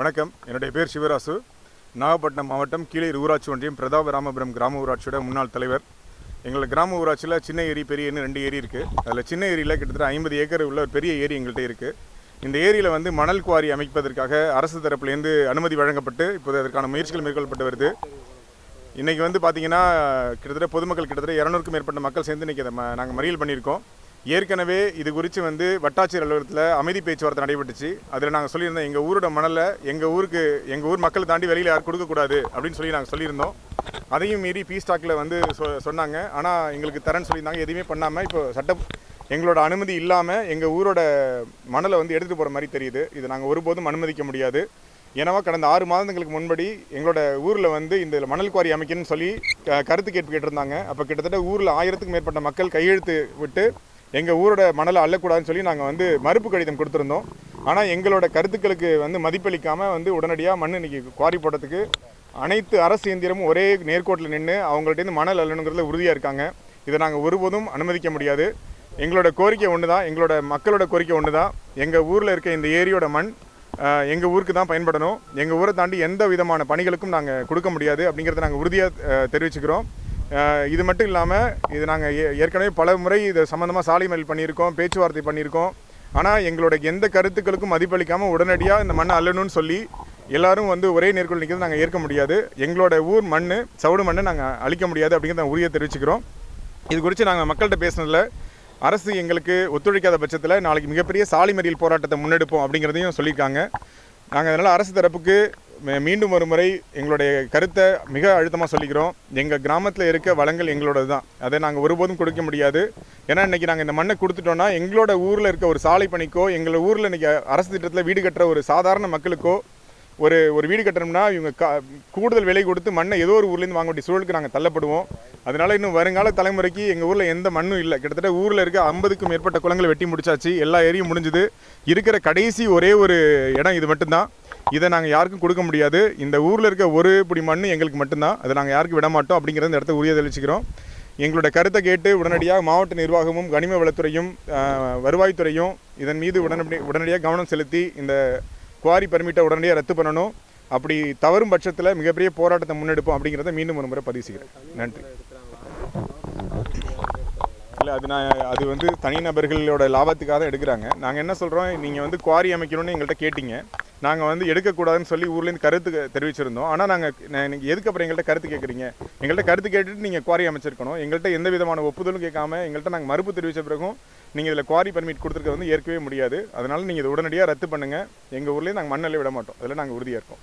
வணக்கம். என்னுடைய பேர் சிவராசு. நாகப்பட்டினம் மாவட்டம் கீழே ஊராட்சி ஒன்றியம் பிரதாப ராமபுரம் கிராம ஊராட்சியோட முன்னாள் தலைவர். எங்களோட கிராம ஊராட்சியில் சின்ன ஏரி பெரிய ஏரின்னு ரெண்டு ஏரி இருக்குது அதில் சின்ன ஏரியில் கிட்டத்தட்ட ஐம்பது ஏக்கர் உள்ள ஒரு பெரிய ஏரி எங்கள்கிட்ட இருக்குது இந்த ஏரியில் வந்து மணல் குவாரி அமைப்பதற்காக அரசு தரப்புலேருந்து அனுமதி வழங்கப்பட்டு இப்போது அதற்கான முயற்சிகள் மேற்கொள்ளப்பட்டு வருது. இன்றைக்கி வந்து பார்த்தீங்கன்னா கிட்டத்தட்ட பொதுமக்கள் கிட்டத்தட்ட இரநூறுக்கும் மேற்பட்ட மக்கள் சேர்ந்து இன்றைக்கி அதை நாங்கள் மறியல் பண்ணியிருக்கோம். ஏற்கனவே இது குறித்து வந்து வட்டாட்சியர் அலுவலகத்தில் அமைதி பேச்சுவார்த்தை நடைபெற்றுச்சு. அதில் நாங்கள் சொல்லியிருந்தோம் எங்கள் ஊரோட மணலை எங்கள் ஊருக்கு எங்கள் ஊர் மக்களை தாண்டி வெளியில் யாரும் கொடுக்கக்கூடாது அப்படின்னு சொல்லி நாங்கள் சொல்லியிருந்தோம். அதையும் மீறி பீ ஸ்டாக்கில் வந்து சொ சொன்னாங்க. ஆனால் எங்களுக்கு தரேன்னு சொல்லியிருந்தாங்க எதுவுமே பண்ணாமல் இப்போ சட்ட எங்களோட அனுமதி இல்லாமல் எங்கள் ஊரோட மணலை வந்து எடுத்துகிட்டு போகிற மாதிரி தெரியுது. இது நாங்கள் ஒருபோதும் அனுமதிக்க முடியாது. ஏன்னா கடந்த ஆறு மாதங்களுக்கு முன்படி எங்களோட ஊரில் வந்து இந்த மணல் குவாரி அமைக்கணும்னு சொல்லி கருத்து கேட்பு கேட்டிருந்தாங்க. அப்போ கிட்டத்தட்ட ஊரில் ஆயிரத்துக்கு மேற்பட்ட மக்கள் கையெழுத்து விட்டு எங்கள் ஊரோட மணலை அள்ளக்கூடாதுன்னு சொல்லி நாங்கள் வந்து மறுப்பு கடிதம் கொடுத்துருந்தோம். ஆனால் எங்களோட கருத்துக்களுக்கு வந்து மதிப்பளிக்காமல் வந்து உடனடியாக மண் இன்னைக்கு குவாரி போடுறதுக்கு அனைத்து அரசு இயந்திரமும் ஒரே நேர்கோட்டில் நின்று அவங்கள்ட்டேருந்து மணல் அள்ளணுங்கிறதுல உறுதியாக இருக்காங்க. இதை நாங்கள் ஒருபோதும் அனுமதிக்க முடியாது. எங்களோட கோரிக்கை ஒன்று தான் எங்களோட மக்களோட கோரிக்கை ஒன்று தான் எங்கள் ஊரில் இருக்க இந்த ஏரியோட மண் எங்கள் ஊருக்கு தான் பயன்படணும். எங்கள் ஊரை தாண்டி எந்த விதமான பணிகளுக்கும் நாங்கள் கொடுக்க முடியாது அப்படிங்கிறத நாங்கள் உறுதியாக தெரிவிச்சுக்கிறோம். இது மட்டும் இல்லாமல் இது நாங்கள் ஏற்கனவே பல முறை இது சம்மந்தமாக சாலை மேல் பண்ணியிருக்கோம் பேச்சுவார்த்தை பண்ணியிருக்கோம். ஆனால் எங்களோட எந்த கருத்துக்களுக்கும் மதிப்பளிக்காமல் உடனடியாக இந்த மண்ணை அள்ளணும்னு சொல்லி எல்லாரும் வந்து ஒரே நேர்கொள் நிற்கிறது நாங்கள் ஏற்க முடியாது. எங்களோட ஊர் மண் சவுடு மண்ணை நாங்கள் அழிக்க முடியாது அப்படிங்கிறத உரிய தெரிவிச்சுக்கிறோம். இது குறித்து நாங்கள் மக்கள்கிட்ட பேசினதில் அரசு எங்களுக்கு ஒத்துழைக்காத பட்சத்தில் நாளைக்கு மிகப்பெரிய சாலை மறியல் போராட்டத்தை முன்னெடுப்போம் அப்படிங்கிறதையும் சொல்லியிருக்காங்க. நாங்கள் அதனால் அரசு தரப்புக்கு மீண்டும் ஒரு முறை எங்களுடைய கருத்தை மிக அழுத்தமாக சொல்லிக்கிறோம். எங்கள் கிராமத்தில் இருக்க வளங்கள் எங்களோடது தான் அதை நாங்கள் ஒருபோதும் கொடுக்க முடியாது. ஏன்னா இன்றைக்கி நாங்கள் இந்த மண்ணை கொடுத்துட்டோன்னா எங்களோட ஊரில் இருக்க ஒரு சாலை பணிக்கோ எங்கள் ஊரில் இன்றைக்கி அரசு திட்டத்தில் வீடு கட்டுற ஒரு சாதாரண மக்களுக்கோ ஒரு ஒரு வீடு கட்டணும்னா இவங்க கா கூடுதல் விலை கொடுத்து மண்ணை ஏதோ ஒரு ஊர்லேருந்து வாங்க வேண்டிய சூழலுக்கு நாங்கள் தள்ளப்படுவோம். அதனால் இன்னும் வருங்கால தலைமுறைக்கு எங்கள் ஊரில் எந்த மண்ணும் இல்லை. கிட்டத்தட்ட ஊரில் இருக்க ஐம்பதுக்கும் மேற்பட்ட குளங்களை வெட்டி முடிச்சாச்சு. எல்லா ஏரியும் முடிஞ்சுது. இருக்கிற கடைசி ஒரே ஒரு இடம் இது மட்டும்தான். இதை நாங்கள் யாருக்கும் கொடுக்க முடியாது. இந்த ஊரில் இருக்க ஒரு இப்படி மண் எங்களுக்கு மட்டும்தான். அதை நாங்கள் யாருக்கும் விட மாட்டோம் அப்படிங்கிறத இந்த இடத்த உரிய தெளிச்சுக்கிறோம் எங்களோட கருத்தை கேட்டு உடனடியாக மாவட்ட நிர்வாகமும் கனிம வளத்துறையும் வருவாய்த்துறையும் இதன் மீது உடனடி உடனடியாக கவனம் செலுத்தி இந்த குவாரி பர்மிட்டை உடனடியாக ரத்து பண்ணணும். அப்படி தவறும் பட்சத்தில் மிகப்பெரிய போராட்டத்தை முன்னெடுப்போம் அப்படிங்கிறத மீண்டும் ஒரு முறை பதிவு செய்கிறேன். நன்றி. இல்லை அது நான் அது வந்து தனிநபர்களோட லாபத்துக்காக தான் எடுக்கிறாங்க. நாங்கள் என்ன சொல்கிறோம் நீங்கள் வந்து குவாரி அமைக்கணும்னு எங்கள்கிட்ட கேட்டிங்க. நாங்கள் வந்து எடுக்கக்கூடாதுன்னு சொல்லி ஊர்லேருந்து கருத்து தெரிவிச்சிருந்தோம். ஆனால் நாங்கள் நீங்கள் எதுக்கு அப்புறம் எங்கள்கிட்ட கருத்து கேட்குறீங்க எங்கள்கிட்ட கருத்து கேட்டுட்டு நீங்கள் குவாரி அமைச்சிருக்கணும். எங்கள்கிட்ட எந்த விதமான ஒப்புதலும் கேட்காம எங்கள்கிட்ட நாங்கள் மறுப்பு தெரிவித்த பிறகும் நீங்கள் இதில் குவாரி பர்மிட் கொடுத்துருக்க வந்து ஏற்கவே முடியாது. அதனால் நீங்கள் இதை உடனடியாக ரத்து பண்ணுங்கள் எங்கள் ஊர்லேயே நாங்கள் மண்ணல்ல விட மாட்டோம். அதில் நாங்கள் உறுதியாக இருக்கோம்.